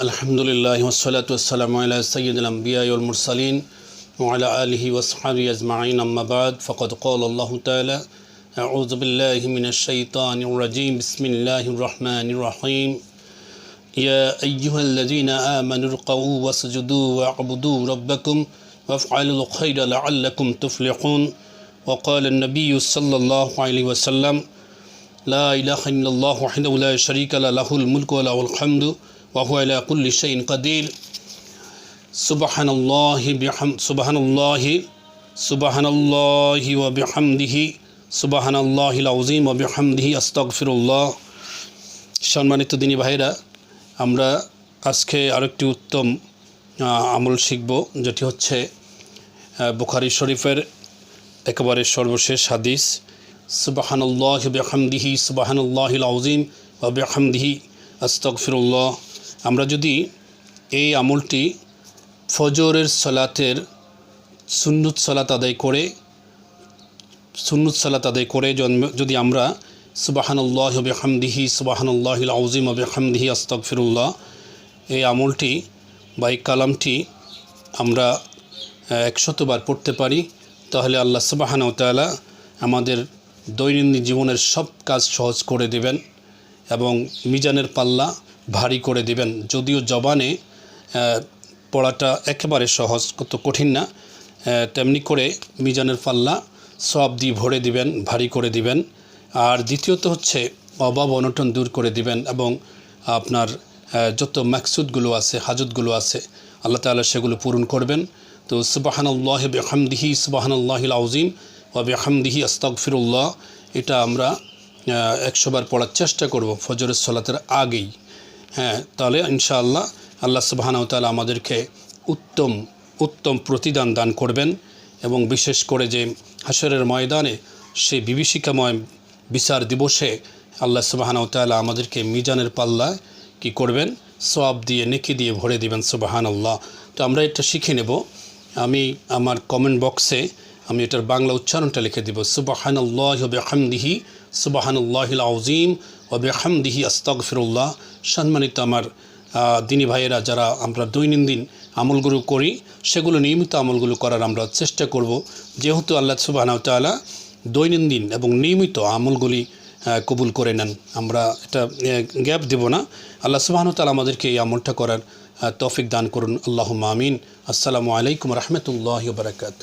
الحمد لله والصلاة والسلام على سيد الأنبياء والمرسلين وعلى آله وصحبه أجمعين أما بعد فقد قال الله تعالى أعوذ بالله من الشيطان الرجيم بسم الله الرحمن الرحيم يا أيها الذين آمنوا ارقوا واسجدوا واعبدوا ربكم وافعلوا الخير لعلكم تفلحون وقال النبي صلى الله عليه وسلم لا إله إلا الله وحده لا شريك له له الملك وله الحمد وهو على كل شيء قدير سبحان الله بحمد سبحان الله سبحان الله وبحمده سبحان الله العظيم وبحمده أستغفر الله সম্মানিত দিনী ভাইরা আমরা আজকে আরেকটি উত্তম আহ, আমল শিখব যেটি হচ্ছে আহ, বুখারি শরীফের একেবারে সর্বশেষ হাদিস সুবাহানুল্লাহ বেহামদিহি সুবাহানুল্লাহ আউজিম বা বেহামদিহি আস্তকফিরুল্লাহ আমরা যদি এই আমলটি ফজরের সলাতের সুন্নুত সলাত আদায় করে, সুন্নুত সালাত আদায় করে যদি আমরা সুবাহানুল্লাহ বেহামদিহি সুবাহানুল্লাহ আউজিম বেহামদিহি আস্তকফিরুল্লাহ এই আমলটি বা এই কালামটি আমরা একশতবার পড়তে পারি, তাহলে আল্লাহ সুবাহানাউ তাআলা আমাদের দৈনন্দিন জীবনের সব কাজ সহজ করে দেবেন এবং মিজানের পাল্লা ভারী করে দেবেন। যদিও জবানে পড়াটা একেবারে সহজ, কত কঠিন না। তেমনি করে মিজানের পাল্লা সব দিয়ে ভরে দিবেন, ভারী করে দিবেন। আর দ্বিতীয়ত হচ্ছে অভাব অনটন দূর করে দিবেন এবং আপনার যত মাকসুদগুলো আছে, হাজতগুলো আছে, আল্লাহ তাআলা সেগুলো পূরণ করবেন। তো সুবাহানুল্লাহ বেহামদিহি, সুবাহানুল্লাহিল আউজিম ও বেহামদিহি আস্তগফিরুল্লাহ। এটা আমরা একশোবার পড়ার চেষ্টা করব ফজরের সলাতের আগেই। হ্যাঁ তাহলে ইনশাআল্লাহ আল্লাহ সুবাহানাউ তাআলা আমাদেরকে উত্তম উত্তম প্রতিদান দান করবেন এবং বিশেষ করে যে হাসরের ময়দানে সেই বিভীষিকাময় বিচার দিবসে আল্লাহ সুবাহানাউ তাআলা আমাদেরকে মিজানের পাল্লায় কি করবেন? সওয়াব দিয়ে, নেকি দিয়ে ভরে দিবেন সুবাহান আল্লাহ তো আমরা এটা শিখে নেব। আমি আমার কমেন্ট বক্সে আমি এটার বাংলা উচ্চারণটা লিখে দিব। সুবাহান আল্লাহ বেহামদিহি সুবাহান আল্লাহিল আউজিম ও বেহামদিহি আস্তগফিরুল্লাহ। সম্মানিত আমার দিনী ভাইয়েরা, যারা আমরা দৈনন্দিন আমলগুলো করি, সেগুলো নিয়মিত আমলগুলো করার আমরা চেষ্টা করব। যেহেতু আল্লাহ সুবাহ তাআলা দৈনন্দিন এবং নিয়মিত আমলগুলি কবুল করে নেন, আমরা এটা গ্যাপ দেব না। আল্লাহ সুবাহ তাআলা আমাদেরকে এই আমলটা করার তৌফিক দান করুন। আল্লাহ মামিন আসসালামু আলাইকুম রহমতুল্লাহ বারকাত